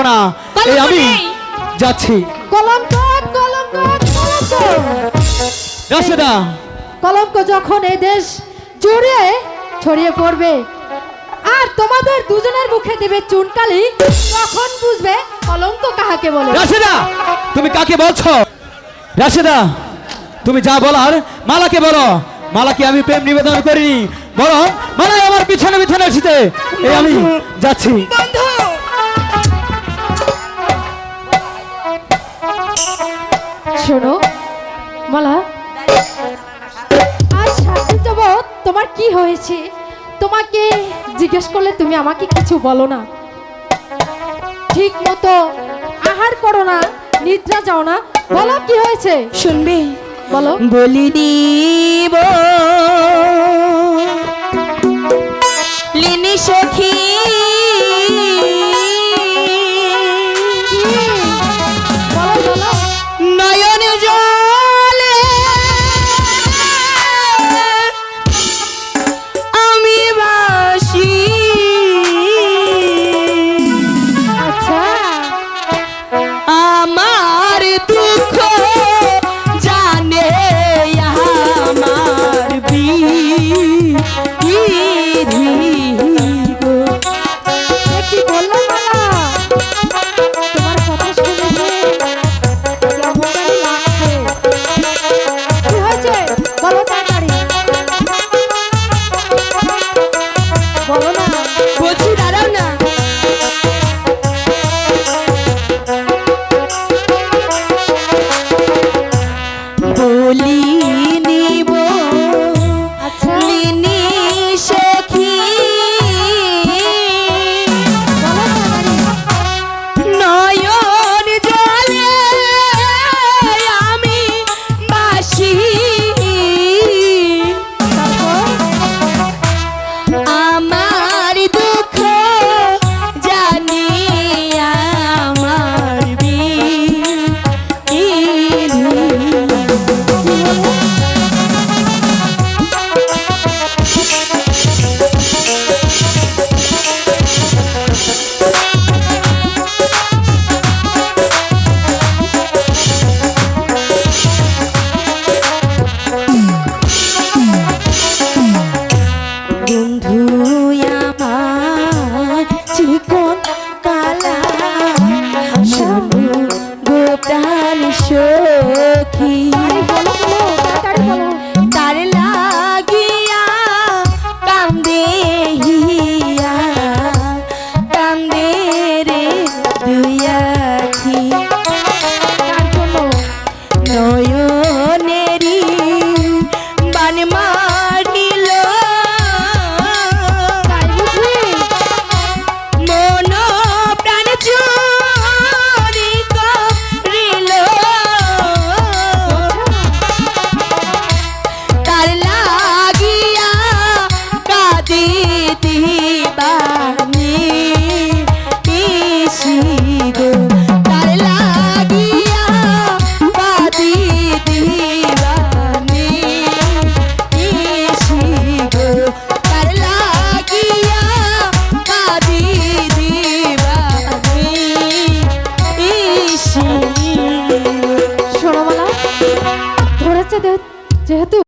পারব না এই আমি। যাচ্ছি। কলঙ্ক কলঙ্ক রাশেদা। কলঙ্ক যখন এই দেশ জুড়ে ছড়িয়ে পড়বে আর তোমাদের দুজনের মুখে দেবে চুনকালি তখন বুঝবে কলঙ্ক কাহাকে বলে। রাশেদা তুমি কাকে বলছো? রাশেদা তুমি যা বলার মালাকে বলো। মালাকে আমি প্রেম নিবেদন করিনি বলো মালাই আমার পিছনে পিছনে এসেছে। এই আমি যাচ্ছি। বন্ধু শোনো। মালা। আজ দিন যাবৎ তোমার কি হয়েছে? তোমাকে জিজ্ঞেস করলে তুমি আমাকে কিছু বলো না। ঠিক মতো আহার করো না, নিদ্রা যাও না। বলো কি হয়েছে? শুনবে? বলো। বলি দিব। লিনি সখী বলছি দাঁড়াও না। বন্ধু আমার চিকন কালা শোনো গোপ্রাণ সখী। aja tuh